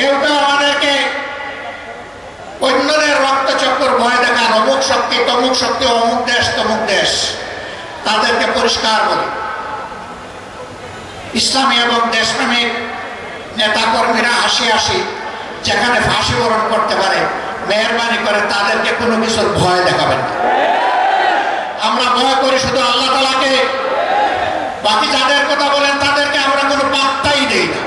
কেউ আমাদেরকে অন্যদের রক্তচক্কর ভয় দেখান, অমুক শক্তি, তমুক শক্তি, অমুক দেশ, তমুক দেশ। তাদেরকে পরিষ্কার বলি ইসলামী এবং দেশপ্রেমিক নেতাকর্মীরা হাসি হাসি যেখানে ফাঁসি বরণ করতে পারে, মেহরবানি করে, তাদেরকে কোনো কিছুর ভয় দেখাবেন না। আমরা ভয় করি শুধু আল্লাহ তালাকে বাকি যাদের কথা বলেন তাদেরকে আমরা কোনো পাত্তাই দেই না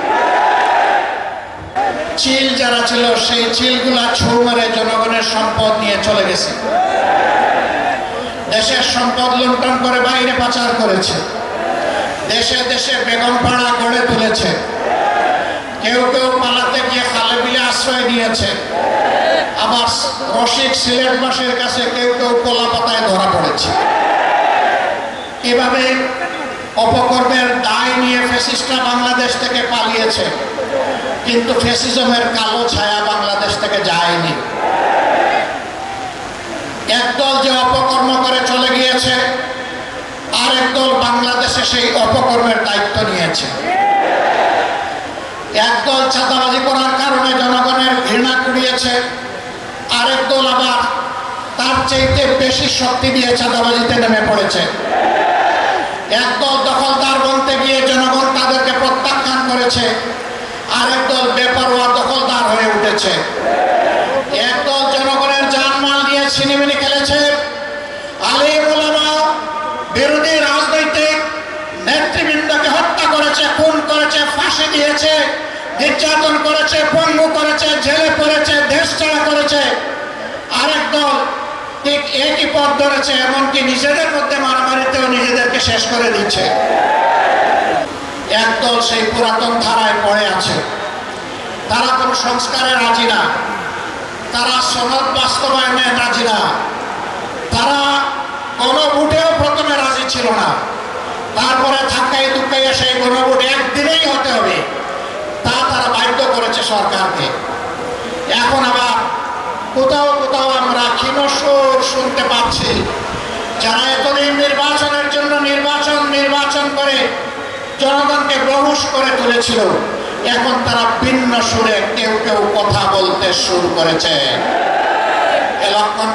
চিল যারা ছিল, সেই চিলগুলা ছৌ মেরে জনগণের সম্পদ নিয়ে চলে গেছে। দেশের সম্পদ লুণ্ঠন করে বাইরে পাচার করেছে। দেশে দেশে বেগম পাড়া গড়ে তুলেছে। কেউ কেউ পালাতে গিয়ে খালে বিলে আশ্রয় নিয়েছে। আবার রসিক সিলেটবাসীর কাছে কেউ কেউ কলা পাতায় ধরা পড়েছে। এভাবে অপকর্মের দায় নিয়ে ফেসিস্টরা বাংলাদেশ থেকে পালিয়েছে। কিন্তু ফেসিজমের কালো ছায়া বাংলাদেশ থেকে যায়নি। একদল যে অপকর্ম করে চলে গিয়েছে, আরেক দল বাংলাদেশে সেই অপকর্মের দায়িত্ব নিয়েছে। একদল চাঁদাবাজি করার কারণে জনগণের ঘৃণা কুড়িয়েছে, আরেক দল আবার তার চাইতে বেশি শক্তি দিয়ে চাঁদাবাজিতে নেমে পড়েছে। একদল দখলদার বলতে গিয়ে জনগণ তাদেরকে প্রত্যাখ্যান করেছে আরেক দল বেপরোয়া দখলদার হয়ে উঠেছে। একদল জনগণের জানমাল নিয়ে ছিনিমিনি খেলেছে। করেছে নির্যাতন করেছে দেশ ছাড়া করেছে। আরেক দল ঠিক একই পথ ধরেছে, এমনকি নিজেদের মধ্যে মারামারিতেও নিজেদেরকে শেষ করে দিচ্ছে। একদল সেই তারা কোনো সংস্কারে রাজি না। তারা সনদ বাস্তবায়নে রাজি না। তারা গণভোটেও প্রথমে রাজি ছিল না। তারপরে ধাক্কাই দুক্কাই সেই গণভোট একদিনেই হতে হবে। তা তারা বাধ্য করেছে সরকারকে। এখন আবার কোথাও কোথাও আমরা ক্ষীণস্বর শুনতে পাচ্ছি, যারা এতদিন নির্বাচনের জন্য নির্বাচন নির্বাচন করে জনগণকে বহুস করে তুলেছিল। এখন তারা ভিন্ন সুরে কেউ কেউ কথা বলতে শুরু করেছে। এ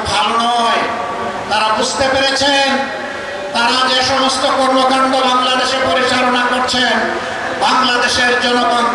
ভালো নয়। তারা বুঝতে পেরেছেন। তারা যে সমস্ত কর্মকাণ্ড বাংলাদেশে পরিচালনা করছেন, বাংলাদেশের জনগণ